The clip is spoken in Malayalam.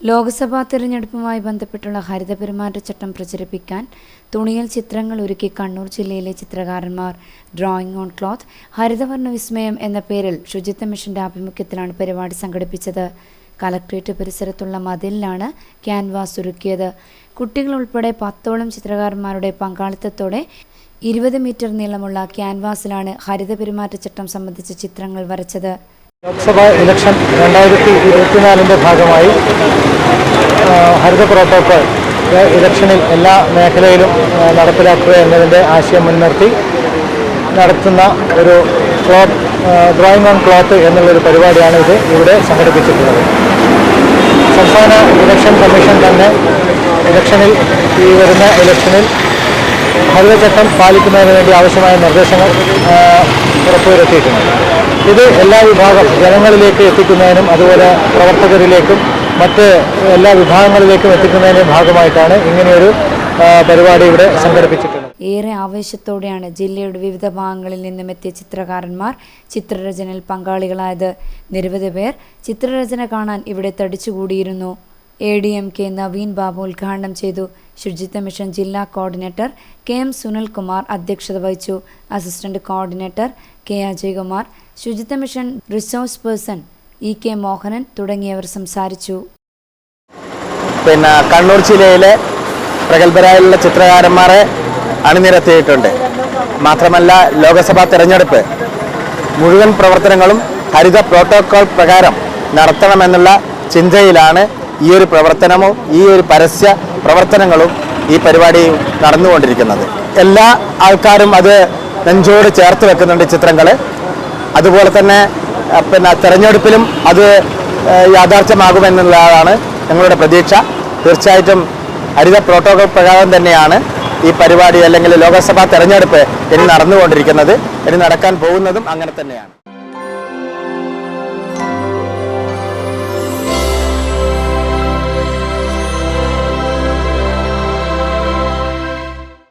ലോക്സഭാ തിരഞ്ഞെടുപ്പുമായി ബന്ധപ്പെട്ടുള്ള ഹരിത പെരുമാറ്റച്ചട്ടം പ്രചരിപ്പിക്കാൻ തുണിയിൽ ചിത്രങ്ങൾ ഒരുക്കി കണ്ണൂർ ജില്ലയിലെ ചിത്രകാരന്മാർ. ഡ്രോയിങ് ഓൺ ക്ലോത്ത് ഹരിതവർണ വിസ്മയം എന്ന പേരിൽ ശുചിത്വ മിഷന്റെ ആഭിമുഖ്യത്തിലാണ് പരിപാടി സംഘടിപ്പിച്ചത്. കലക്ട്രേറ്റ് പരിസരത്തുള്ള മതിലിലാണ് ക്യാൻവാസ് ഒരുക്കിയത്. കുട്ടികൾ ഉൾപ്പെടെ പത്തോളം ചിത്രകാരന്മാരുടെ പങ്കാളിത്തത്തോടെ ഇരുപത് മീറ്റർ നീളമുള്ള ക്യാൻവാസിലാണ് ഹരിത പെരുമാറ്റച്ചട്ടം സംബന്ധിച്ച ചിത്രങ്ങൾ വരച്ചത്. ലോക്സഭാ ഇലക്ഷൻ രണ്ടായിരത്തി ഇരുപത്തിനാലിന്റെ ഭാഗമായി ഹരിത പ്രോട്ടോക്കോൾ ഇലക്ഷനിൽ എല്ലാ മേഖലയിലും നടപ്പിലാക്കുക എന്നതിന്റെ ആശയം മുൻനിർത്തി നടത്തുന്ന ഒരു ക്ലോത്ത് ഡ്രോയിങ് ഓൺ ക്ലോത്ത് എന്നുള്ളൊരു പരിപാടിയാണ് ഇത് ഇവിടെ സംഘടിപ്പിച്ചിട്ടുള്ളത്. സംസ്ഥാന ഇലക്ഷൻ കമ്മീഷൻ തന്നെ ഇലക്ഷനിൽ ഈ വരുന്ന ഇലക്ഷനിൽ ഹരിതചട്ടം പാലിക്കുന്നതിന് വേണ്ടി ആവശ്യമായ നിർദ്ദേശങ്ങൾ ഉറപ്പുവരുത്തിയിട്ടുണ്ട് ഇത് എല്ലാ വിഭാഗം ജനങ്ങളിലേക്ക് എത്തിക്കുന്നതിനും അതുപോലെ പ്രവർത്തകരിലേക്കും മറ്റ് എല്ലാ വിഭാഗങ്ങളിലേക്കും എത്തിക്കുന്നതിന്റെ ഭാഗമായിട്ടാണ് ഇങ്ങനെയൊരു പരിപാടി ഇവിടെ സംഘടിപ്പിച്ചിട്ടുള്ളത്. ഏറെ ആവേശത്തോടെയാണ് ജില്ലയുടെ വിവിധ ഭാഗങ്ങളിൽ നിന്നും എത്തിയ ചിത്രകാരന്മാർ ചിത്രരചനയിൽ പങ്കാളികളായത്. നിരവധി പേർ ചിത്രരചന കാണാൻ ഇവിടെ തടിച്ചുകൂടിയിരുന്നു. A D M K Naveen Babu ഉദ്ഘാടനം ചെയ്തു. ശുചിത്വ മിഷൻ ജില്ലാ കോർഡിനേറ്റർ കെ എം സുനിൽകുമാർ അധ്യക്ഷത വഹിച്ചു. Assistant coordinator K Ajaykumar Suchitwa mission resource person E K Mohanan തുടങ്ങിയവർ സംസാരിച്ചു. പിന്നെ കണ്ണൂർ ജില്ലയിലെ പ്രഗത്ഭരായുള്ള ചിത്രകാരന്മാരെ അണിനിരത്തിയിട്ടുണ്ട്. മാത്രമല്ല ലോക്സഭാ തെരഞ്ഞെടുപ്പ് മുഴുവൻ പ്രവർത്തനങ്ങളും ഹരിത പ്രോട്ടോകോൾ പ്രകാരം നടത്തണമെന്നുള്ള ചിന്തയിലാണ് ഈ ഒരു പ്രവർത്തനമോ ഈ ഒരു പരസ്യ പ്രവർത്തനങ്ങളും ഈ പരിപാടി നടന്നുകൊണ്ടിരിക്കുന്നത്. എല്ലാ ആൾക്കാരും അത് നെഞ്ചോട് ചേർത്ത് വെക്കുന്നുണ്ട് ചിത്രങ്ങൾ അതുപോലെ തന്നെ പിന്നെ തെരഞ്ഞെടുപ്പിലും അത് യാഥാർത്ഥ്യമാകുമെന്നുള്ളതാണ് ഞങ്ങളുടെ പ്രതീക്ഷ. തീർച്ചയായിട്ടും ഹരിത പ്രോട്ടോകോൾ പ്രകാരം തന്നെയാണ് ഈ പരിപാടി അല്ലെങ്കിൽ ലോക്സഭാ തെരഞ്ഞെടുപ്പ് ഇനി നടന്നുകൊണ്ടിരിക്കുന്നത്. ഇനി നടക്കാൻ പോകുന്നതും അങ്ങനെ തന്നെയാണ്.